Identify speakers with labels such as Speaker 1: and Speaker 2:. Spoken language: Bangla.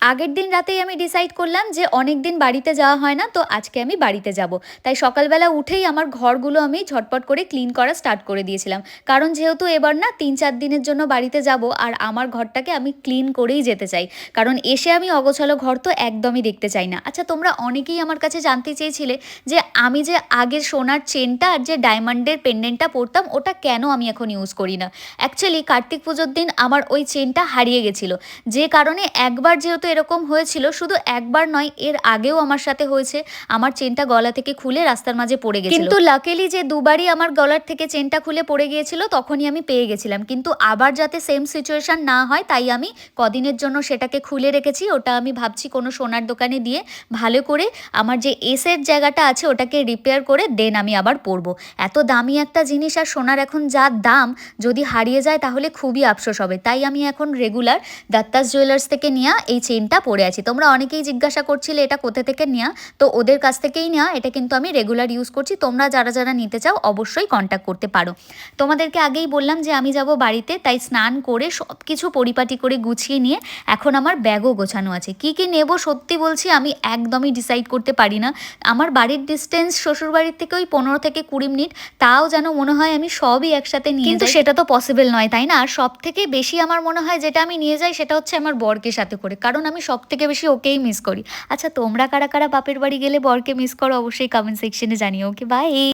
Speaker 1: আগের দিন রাতেই আমি ডিসাইড করলাম যে অনেক দিন বাড়িতে যাওয়া হয় না, তো আজকে আমি বাড়িতে যাব। তাই সকালবেলা উঠেই আমার ঘরগুলো আমি ঝটপট করে ক্লিন করা স্টার্ট করে দিয়েছিলাম। কারণ যেহেতু এবার না তিন চার দিনের জন্য বাড়িতে যাব, আর আমার ঘরটাকে আমি ক্লিন করেই যেতে চাই। কারণ এসে আমি অগোছালো ঘর তো একদমই দেখতে চাই না। আচ্ছা তোমরা অনেকেই আমার কাছে জানতে চেয়েছিলে যে আমি যে আগের সোনার চেনটা আর যে ডায়মন্ডের পেন্ডেন্টটা পরতাম, ওটা কেন আমি এখন ইউজ করি না? অ্যাকচুয়ালি কার্তিক পুজোর দিন আমার ওই চেনটা হারিয়ে গেছিল। যে কারণে একবার যেহেতু এরকম হয়েছিল, শুধু একবার নয়, এর আগেও আমার সাথে হয়েছে। আমার চেনটা গলা থেকে খুলে রাস্তার মাঝে পড়ে গেছিল। কিন্তু লাকিলি যে দুবারই আমার গলার থেকে চেনটা খুলে পড়ে গিয়েছিল, তখনই আমি পেয়ে গেছিলাম। কিন্তু আবার যাতে সেম সিচুয়েশন না হয়, তাই আমি কদিনের জন্য সেটাকে খুলে রেখেছি। ওটা আমি ভাবছি কোনো সোনার দোকানে দিয়ে ভালো করে আমার যে এসের জায়গাটা আছে, ওটাকে রিপেয়ার করে দেন আমি আবার পরবো। এত দামি একটা জিনিস আর সোনার এখন যা দাম, যদি হারিয়ে যায় তাহলে খুবই আফসোস হবে। তাই আমি এখন রেগুলার দত্তাস জুয়েলার্স থেকে নেওয়া এই চেনটা পরে আছি। তোমরা অনেকেই জিজ্ঞাসা করছিলে এটা কোথা থেকে নেওয়া তো ওদের কাছ থেকেই নেওয়া এটা কিন্তু আমি রেগুলার ইউজ করছি। তোমরা যারা যারা নিতে চাও অবশ্যই কন্ট্যাক্ট করতে পারো। তোমাদেরকে আগেই বললাম যে আমি যাব বাড়িতে তাই স্নান করে সব কিছু পরিপাটি করে গুছিয়ে নিয়ে এখন আমার ব্যাগও গোছানো আছে। কি কি নেব সত্যি বলছি আমি একদমই ডিসাইড করতে পারি না। আমার বাড়ির ডিস্টেন্স শ্বশুরবাড়ির থেকে ওই পনেরো থেকে কুড়ি মিনিট তাও যেন মনে হয় আমি সবই একসাথে নিয়ে কিন্তু সেটা তো পসিবল নয় তাই না? আর সব থেকে বেশি আমার মনে হয় যেটা আমি নিয়ে যাই সেটা হচ্ছে আমার বরকে সাথে করে। কারণ আমি সব থেকে বেশি ওকেই মিস করি। আচ্ছা তোমরা কারা কারা বাপের বাড়ি গেলে বরকে মিস করো? অবশ্যই কমেন্ট সেকশনে জানিও ওকে বাই